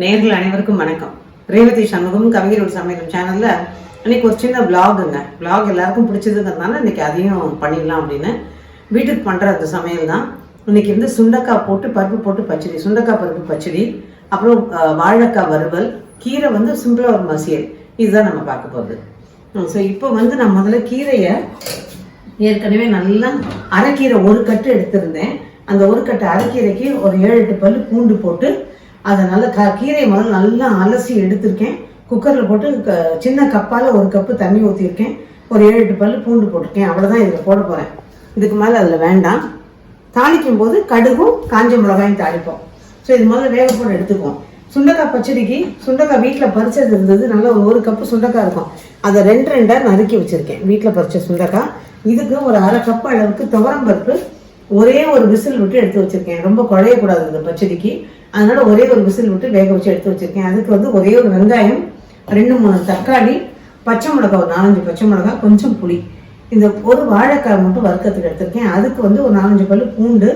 நேர்கள் அனைவருக்கும் வணக்கம். ரேவதி சண்முகம் கவிஞரோட சமையலும் சேனல்ல இன்னைக்கு ஒரு சின்ன பிளாகுங்க பிளாக் எல்லாருக்கும் பிடிச்சதுங்கிறதுனால இன்னைக்கு அதையும் பண்ணிடலாம் அப்படின்னு வீட்டுக்கு பண்ற அந்த சமையல் தான். இன்னைக்கு வந்து சுண்டக்காய் போட்டு பருப்பு போட்டு பச்சடி சுண்டக்காய் பருப்பு பச்சடி அப்புறம் வாழைக்காய் வறுவல் கீரை வந்து சிம்பிளா ஒரு மசியல். இதுதான் நம்ம பார்க்க போகுது ஸோ இப்போ வந்து நான் முதல்ல கீரையை ஏற்கனவே நல்லா அரைக்கீரை ஒரு கட்டு எடுத்திருந்தேன். அந்த ஒரு கட்டு அரைக்கீரைக்கு ஒரு ஏழு எட்டு பல் பூண்டு போட்டு அதை நல்லா க கீரை முதல்ல நல்லா அலசி எடுத்திருக்கேன். குக்கரில் போட்டு க- சின்ன கப்பால் ஒரு கப்பு தண்ணி ஊற்றிருக்கேன் ஒரு ஏழு எட்டு பல் பூண்டு போட்டிருக்கேன். அவ்வளோதான் இதில் போட போகிறேன் இதுக்கு மேலே அதில் வேண்டாம். தாளிக்கும் போது கடுகும் காஞ்ச மிளகாயும் தாளிப்போம். ஸோ இது முதல்ல வேக போட்டு எடுத்துக்குவோம். சுண்டக்காய் பச்சடிக்கு சுண்டக்காய் வீட்டில் பறிச்சது இருந்தது. நல்லா ஒரு ஒரு கப்பு சுண்டக்காய் இருக்கும். அதை ரெண்டு ரெண்டாக நறுக்கி வச்சுருக்கேன். வீட்டில் பறிச்ச சுண்டக்காய். இதுக்கு ஒரு அரை கப் அளவுக்கு துவரம் பருப்பு ஒரே ஒரு விசில் விட்டு எடுத்து வச்சிருக்கேன். ரொம்ப குழையக்கூடாது இந்த பச்சடிக்கு. அதனால ஒரே ஒரு விசில் விட்டு வேக வச்சு எடுத்து வச்சிருக்கேன். அதுக்கு வந்து ஒரே ஒரு வெங்காயம் ரெண்டு மூணு தக்காளி பச்சை மிளகாய் ஒரு நாலஞ்சு பச்சை மிளகாய் கொஞ்சம் புளி. இந்த ஒரு வாழைக்காய் மட்டும் வறுக்கிறதுக்கு எடுத்திருக்கேன். அதுக்கு வந்து ஒரு நாலஞ்சு பல் பூண்டு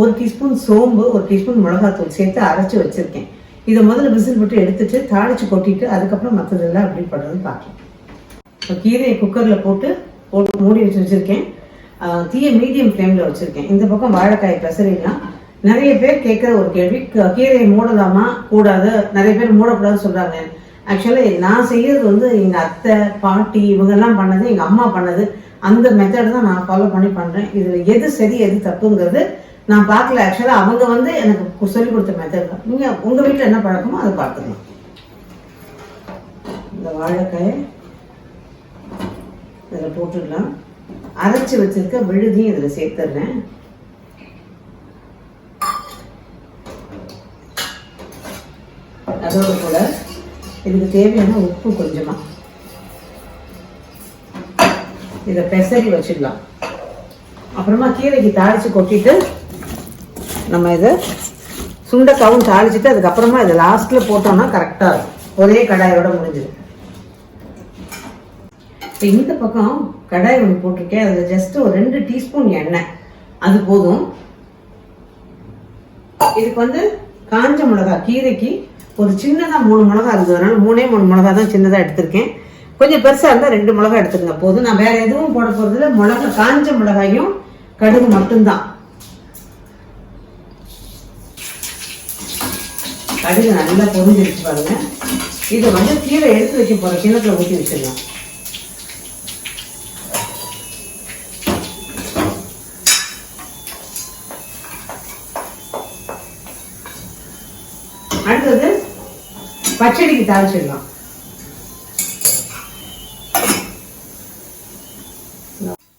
ஒரு டீஸ்பூன் சோம்பு ஒரு டீஸ்பூன் மிளகாத்தூள் சேர்த்து அரைச்சி வச்சிருக்கேன். இதை முதல்ல விசில் விட்டு எடுத்துட்டு தாளிச்சு கொட்டிட்டு அதுக்கப்புறம் மற்றதெல்லாம் அப்படி பண்ணுறதுன்னு பார்க்கலாம் இப்போ கீரையை குக்கரில் போட்டு போட்டு மூடி வச்சு வச்சுருக்கேன். தீய மீடியம் ஃப்ளேமில் வச்சுருக்கேன். இந்த பக்கம் வாழைக்காய் பெசரிலாம் நிறைய பேர் கேட்குற ஒரு கேள்வி கீரையை மூடலாமா? கூடாது. நிறைய பேர் மூடக்கூடாதுன்னு சொல்கிறாங்க ஆக்சுவலாக நான் செய்யறது வந்து எங்கள் அத்தை பாட்டி இவங்கெல்லாம் பண்ணது எங்கள் அம்மா பண்ணது. அந்த மெத்தட் தான் நான் ஃபாலோ பண்ணி பண்ணுறேன் இதில் எது சரி எது தப்புங்கிறது நான் பார்க்கல. ஆக்சுவலாக அவங்க வந்து எனக்கு சொல்லிக் கொடுத்த மெத்தட் தான். நீங்கள் உங்கள் வீட்டில் என்ன பழக்கமோ அதை பார்த்துக்கலாம். இந்த வாழைக்காயை இதில் போட்டுடலாம். அரைச்சி வச்சிருக்க விழுதியும் இதில் சேர்த்துடுறேன். அதோட கூட இதுக்கு தேவையான உப்பு கொஞ்சமா. இதை பெசரி வச்சிடலாம். அப்புறமா கீரைக்கு தாளிச்சு கொட்டிட்டு நம்ம இதை சுண்டைக்காவும் தாளிச்சிட்டு அதுக்கப்புறமா இதை லாஸ்ட்ல போட்டோம்னா கரெக்டாக இருக்கும். ஒரே கடாயோட முடிஞ்சிடும். இப்போ இந்த பக்கம் கடாய் ஒன்று போட்டிருக்கேன். அதில் ஜஸ்ட் ஒரு ரெண்டு டீஸ்பூன் எண்ணெய். அது போதும். இதுக்கு வந்து காஞ்ச மிளகா கீரைக்கு ஒரு சின்னதாக மூணு மிளகா இருந்ததுனால மூணே மூணு மிளகா தான் சின்னதாக எடுத்திருக்கேன். கொஞ்சம் பெருசாக இருந்தால் ரெண்டு மிளகா எடுத்துருங்க போதும். நான் வேற எதுவும் போட போகிறதில்ல மிளகா காஞ்ச மிளகாயும் கடுகு மட்டும்தான். கடுகு நல்லா பொரிஞ்சிருச்சு பாருங்க. இதை வந்து கீரை எடுத்து வைக்க போகிற கிணத்துல ஊற்றி வச்சிடலாம். அடுத்தது பச்சடிக்கு தாளிச்சிடலாம்.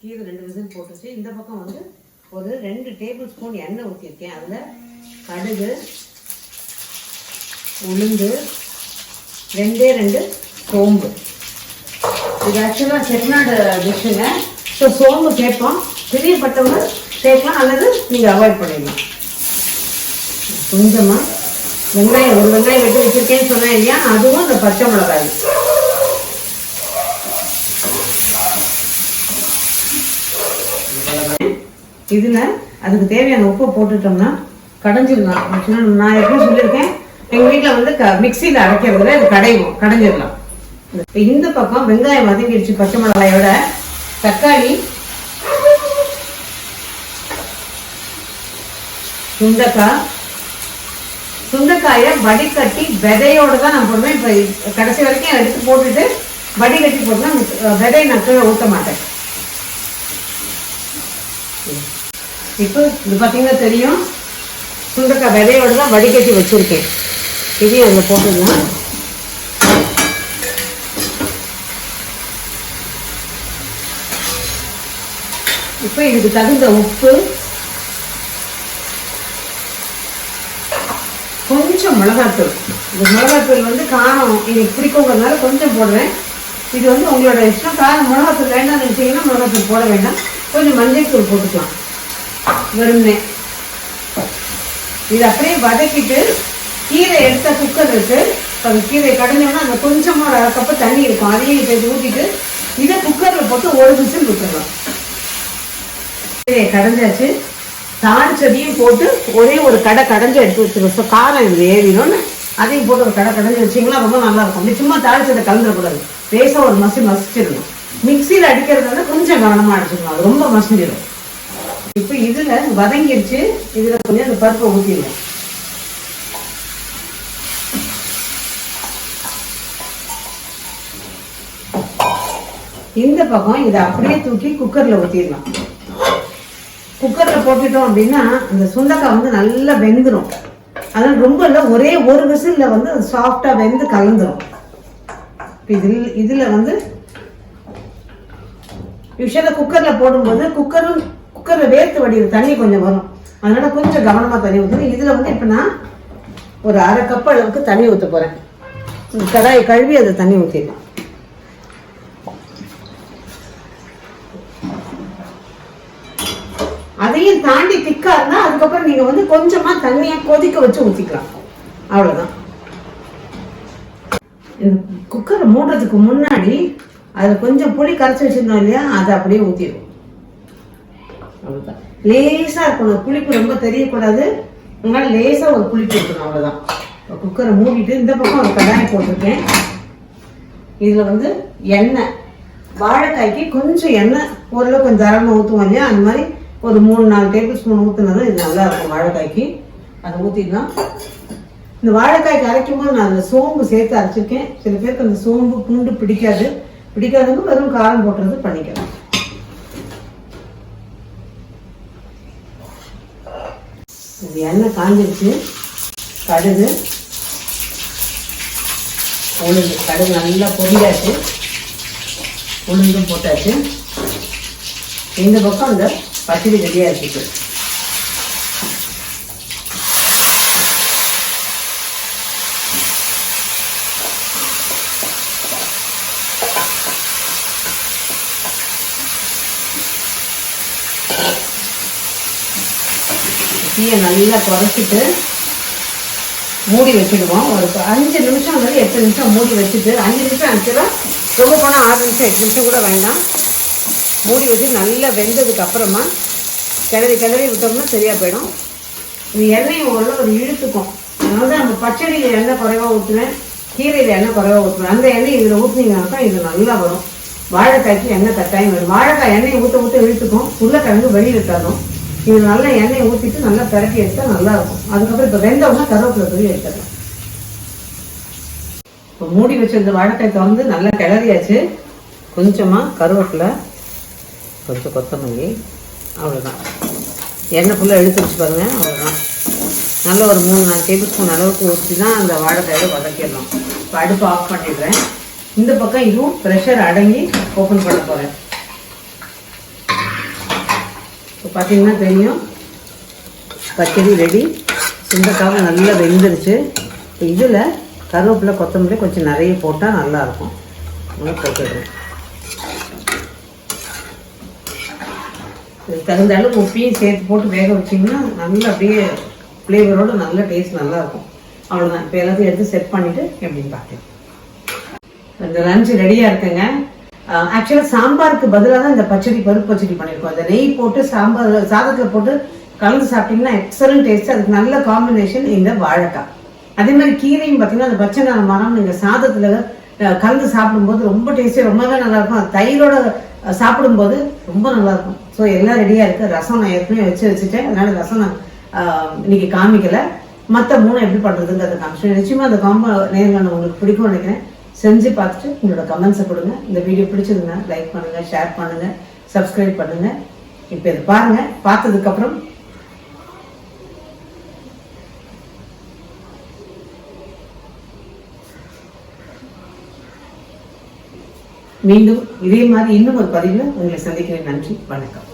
கீரை ரெண்டு விசில் போட்டுச்சு. இந்த பக்கம் வந்து ஒரு ரெண்டு டேபிள் ஸ்பூன் எண்ணெய் ஊற்றிருக்கேன் அதில் கடுகு உளுந்து ரெண்டே ரெண்டு சோம்பு. இது ஆக்சுவலாக செட்டிநாடு டிஷ்ஷுங்க ஸோ சோம்பு சேர்ப்போம் பிரியப்பட்டவங்க சேர்க்கலாம் அல்லது நீங்கள் அவாய்ட் பண்ணிடலாம். கொஞ்சமாக வெங்காயம் ஒரு வெங்காயம் வெட்டி வச்சிருக்கேன்னு சொன்னேன் இல்லையா? அதுவும் இந்த பச்சை மிளகாய். இதுல அதுக்கு தேவையான உப்பை போட்டுட்டோம்னா கடைஞ்சிடலாம். நான் எப்படி சொல்லியிருக்கேன். எங்க வீட்டில் வந்து க மிக்சியில் அரைக்கிறதுல இது கடைவோம் கடைஞ்சிடலாம். இந்த பக்கம் வெங்காயம் வதங்கிடுச்சு பச்சை மிளகாயோட. தக்காளி சுண்டக்காய் சுண்டைக்காயை வடிகட்டி விதையோடு தான் நான் போடுவேன். இப்போ கடைசி வரைக்கும் எடுத்து போட்டுட்டு வடிகட்டி போட்டுனா விதையை நான் கீழே ஊற்ற மாட்டேன். இப்போ இது பார்த்தீங்கன்னா தெரியும். சுண்டைக்காய் விதையோடு தான் வடிகட்டி வச்சிருக்கேன். இதையும் அதில் போட்டுடலாம் இப்போ இதுக்கு தகுந்த உப்பு கொஞ்சம் மிளகாத்தூள். இந்த மிளகாத்தூள் வந்து காரம் எனக்கு பிடிக்குங்கிறதுனால கொஞ்சம் போடுவேன். இது வந்து உங்களோட இஷ்டம். காரம் மிளகாத்தூள் வேண்டாம்னு நினச்சிங்கன்னா மிளகாத்தூள் போட வேண்டாம். கொஞ்சம் மஞ்சள் தூள் போட்டுக்கலாம். வெறுமனே. இது அப்படியே வதக்கிட்டு கீரை எடுத்த குக்கர் இருக்கு. அந்த கீரை கடைஞ்சோம்னா அந்த கொஞ்சமாக ஒரு அரை கப்பு தண்ணி இருக்கும். அதையும் இதை ஊற்றிட்டு இதை குக்கரில் போட்டு ஒரு விசில் விட்டுடலாம் கீரையை கடைஞ்சாச்சு. தாளிச்சதையும் போட்டு ஒரே ஒரு கடை கடைஞ்சு எடுத்து வச்சிருக்கோம். ஸோ காரம் இது ஏறிடும்னு அதையும் போட்டு ஒரு கடை கடைஞ்சி வச்சிங்கன்னா ரொம்ப நல்லா இருக்கும். அப்படி சும்மா தாளிச்சதை கலந்துடக்கூடாது. பேச ஒரு மசி மசிச்சிடணும். மிக்சியில் அடிக்கிறது வந்து கொஞ்சம் கவனமாக அடிச்சிடணும் அது ரொம்ப மசிஞ்சிடும். இப்போ இதில் வதங்கிடுச்சு இதில் கொஞ்சம் அந்த பருப்பை ஊற்றிடுவோம் இந்த பக்கம் இதை அப்படியே தூக்கி குக்கரில் ஊற்றிடலாம் குக்கரில் போட்டுட்டோம் அப்படின்னா இந்த சுண்டக்காய் வந்து நல்லா வெந்துடும் அதனால் ரொம்ப இல்லை ஒரே ஒரு விசிலில் வந்து அது சாஃப்டாக வெந்து கலந்துடும் இதில் இதில் வந்து யூஸ்வலாக குக்கரில் போடும்போது குக்கரும் குக்கரில் வேர்த்து வடிவு தண்ணி கொஞ்சம் வரும். அதனால கொஞ்சம் கவனமாக தண்ணி ஊற்றணும் இதில் வந்து இப்போ நான் ஒரு அரை கப் அளவுக்கு தண்ணி ஊற்ற போகிறேன் கடாயை கழுவி அதை தண்ணி ஊற்றிடலாம் அதையும் தாண்டி திக்கா இருந்தா அதுக்கப்புறம் நீங்க வந்து கொஞ்சமா தண்ணியை கொதிக்க வச்சு ஊத்திக்கலாம். அவ்வளவுதான். குக்கரை மூடுறதுக்கு முன்னாடி அதுல கொஞ்சம் புளி கரைச்சி வச்சிருந்தோம் இல்லையா அதை அப்படியே ஊத்திடுவோம். அவ்வளோதான் லேசா இருக்கணும். புளிப்பு ரொம்ப தெரியக்கூடாது. உங்களால் லேசா ஒரு புளிப்பு இருக்கணும். அவ்வளவுதான். குக்கரை மூடிட்டு இந்த பக்கம் ஒரு கடாய் போட்டிருக்கேன். இதுல வந்து எண்ணெய். வாழைக்காய்க்கு கொஞ்சம் எண்ணெய். ஓரளவு கொஞ்சம் தரமாக ஊற்றுவோம் இல்லையா? அந்த மாதிரி ஒரு மூணு நாலு டேபிள் ஸ்பூன் ஊற்றினதும் இது நல்லா இருக்கும் வாழைக்காய்க்கு. அதை ஊற்றிடலாம் இந்த வாழைக்காய்க்கு அரைக்கும் போது நான் அந்த சோம்பு சேர்த்து அரைச்சிருக்கேன். சில பேருக்கு அந்த சோம்பு பூண்டு பிடிக்காது. பிடிக்காதவங்க வெறும் காரம் போட்டுறது பண்ணிக்கலாம். இது எண்ணெய் காஞ்சிருச்சு. கடுகு. உளுந்து. கடுகு நல்லா பொரியாச்சு உளுந்தும் போட்டாச்சு. இந்த பக்கம் அந்த பச்சடி ரெடியாக இருக்குது தீயை நல்லா குறைச்சிட்டு மூடி வச்சுடுவோம். ஒரு அஞ்சு நிமிஷம் அல்லது எட்டு நிமிஷம் மூடி வச்சுட்டு அஞ்சு நிமிஷம் ஆச்சுன்னா ரொம்ப போனால் ஆறு நிமிஷம் எட்டு நிமிஷம் கூட வேண்டாம். மூடி வச்சு நல்லா வெந்ததுக்கு அப்புறமா கிளறி கிளறி விட்டோம்னா சரியாக போயிடும். இந்த எண்ணெய் ஓரளவு ஒரு இழுத்துக்கும். அதனால தான் நம்ம பச்சடியில் எண்ணெய் குறைவாக ஊற்றுவேன் கீரையில் எண்ணெய் குறைவாக ஊற்றுவேன் அந்த எண்ணெய் இதில் ஊற்றினீங்கன்னா தான் இது நல்லா வரும். வாழைக்காய்க்கு எண்ணெய் கட்டாயம் வரும். வாழைக்காய் எண்ணெய் ஊற்ற ஊற்ற இழுத்துக்கும். உருளைக்கிழங்கு வெளியில் தரும் இது நல்லா எண்ணெய் ஊற்றிட்டு நல்லா பிரட்டி எடுத்தால் நல்லாயிருக்கும் அதுக்கப்புறம் இப்போ வெந்தவுடனே கருவேப்பிலை தூவி எடுத்துடலாம். இப்போ மூடி வச்சிருந்த வாழைக்காய் திறந்து நல்லா கிளறியாச்சு. கொஞ்சமாக கருவேப்பிலை கொஞ்சம் கொத்தமல்லி அவ்வளோதான் எண்ணெய் ஃபுல்லாக எடுத்து வச்சு பாருங்க அவ்வளோதான் நல்ல ஒரு மூணு நாலு டேபிள் ஸ்பூன் அளவுக்கு ஊற்றி தான் அந்த வாழைக்காயை வதக்கிடணும். இப்போ அடுப்பு ஆஃப் பண்ணிடுறேன். இந்த பக்கம் இதுவும் ப்ரெஷர் அடங்கி ஓப்பன் பண்ண போகிறேன் இப்போ பார்த்தீங்கன்னா தெரியும் பச்சடி ரெடி சுண்டக்காவும் நல்லா வெந்துருச்சு. இப்போ இதில் கருவேப்பிலை கொத்தமல்லி கொஞ்சம் நிறைய போட்டால் நல்லாயிருக்கும் போட்டுடுறேன் இதுக்கு தகுந்த அளவு உப்பையும் சேர்த்து போட்டு வேக வச்சிங்கன்னா நல்லா அப்படியே ஃப்ளேவரோட நல்ல டேஸ்ட் நல்லா இருக்கும் அவ்வளோதான் இப்போ எல்லாத்தையும் எடுத்து செட் பண்ணிவிட்டு எப்படின்னு பார்க்கலாம். இந்த லஞ்ச் ரெடியாக இருக்குங்க. ஆக்சுவலாக சாம்பாருக்கு பதிலாக தான் இந்த பச்சடி பருப்பு பச்சடி பண்ணியிருக்கோம். அந்த நெய் போட்டு சாம்பார் சாதத்தில் போட்டு கலந்து சாப்பிட்டீங்கன்னா எக்ஸலண்ட் டேஸ்ட் அதுக்கு நல்ல காம்பினேஷன் இந்த வாழைக்காய். அதே மாதிரி கீரையும் பார்த்தீங்கன்னா அந்த பச்சை நிற மரம் நீங்கள் சாதத்தில் கலந்து சாப்பிடும்போது ரொம்ப டேஸ்டி ரொம்பவே நல்லா இருக்கும். அது தயிரோட சாப்பிடும்போது ரொம்ப நல்லா இருக்கும். ஸோ எல்லாம் ரெடியாக இருக்குது ரசம் நான் ஏற்கனவே வச்சு வச்சுட்டேன். அதனால் ரசம் நான் இன்னைக்கு காமிக்கலை. மற்ற மூணு எப்படி பண்ணுறதுங்கிறத காமிச்சேன் நிச்சயமாக அந்த காம்போ நேரங்கள் உங்களுக்கு பிடிக்கும்னு நினைக்கிறேன். செஞ்சு பார்த்துட்டு உங்களோட கமெண்ட்ஸை கொடுங்க. இந்த வீடியோ பிடிச்சதுன்னா லைக் பண்ணுங்கள் ஷேர் பண்ணுங்கள் சப்ஸ்கிரைப் பண்ணுங்கள் இப்போ இதை பாருங்கள் பார்த்ததுக்கப்புறம் மீண்டும் இதே மாதிரி இன்னும் ஒரு பதிவில் உங்களை சந்திக்கிறேன். நன்றி. வணக்கம்.